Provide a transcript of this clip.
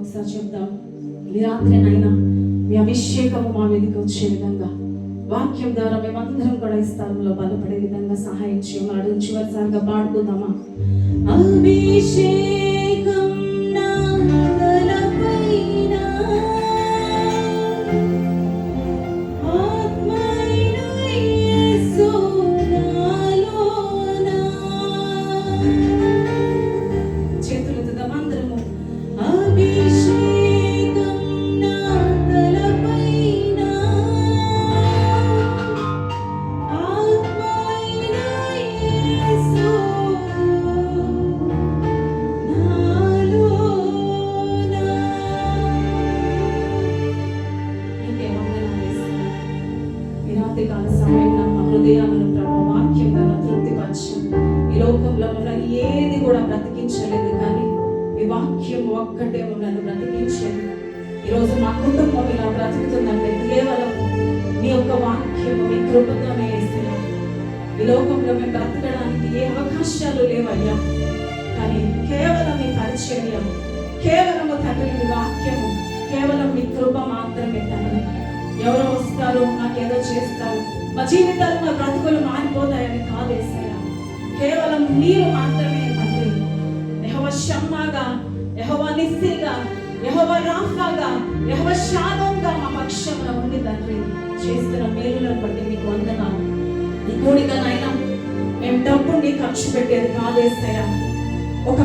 ఒకసారి చెప్దాం ఈ రాత్రినైనా మీ అభిషేకం మా మీదకి వచ్చే విధంగా వాక్యం ద్వారా మేమందరం కూడా ఈ స్థానంలో బలపడే విధంగా సహాయం చేయమని అడుగు చివరిసారిగా పాడుకుందామా? అభిషేక్ హృదయాలను ప్రభు వాక్యం ద్వారా తృప్తిపరచు. ఈ లోకంలో ఉన్నది ఏది కూడా బ్రతికించలేదు కానీ మీ వాక్యం ఒక్కటే ఉన్నది బ్రతికించేది ఈరోజు మా కుటుంబం ఇలా బ్రతుకుతుందంటే కేవలం మీ యొక్క వాక్యము మీ కృపతోనే వేస్తున్నాం. ఈ లోకంలో మేము బ్రతకడానికి ఏ అవకాశాలు లేవయ్యా. కానీ కేవలం మీ పరిచర్యము కేవలము తండ్రి మీ వాక్యము కేవలం మీ కృప జీవితాలు వస్తారు నాకేదో చేస్తారు మా జీవితాలు మా బ్రతుకులు మారిపోతాయని కాదేశాయా కేవలం నీరు మాత్రమే తండ్రి. యహవ షమ్మాగా యహవ నిస్సిగా యహవ రాఫాగా యహవ శాదంగా మా పక్షంలో ఉండి తండ్రి. చేస్తున్న మేలులను బట్టి నీకు వందనాలు. ఈ కూడికనైనా మేము డబ్బుని ఖర్చు పెట్టేది కాదేశాయా ఒక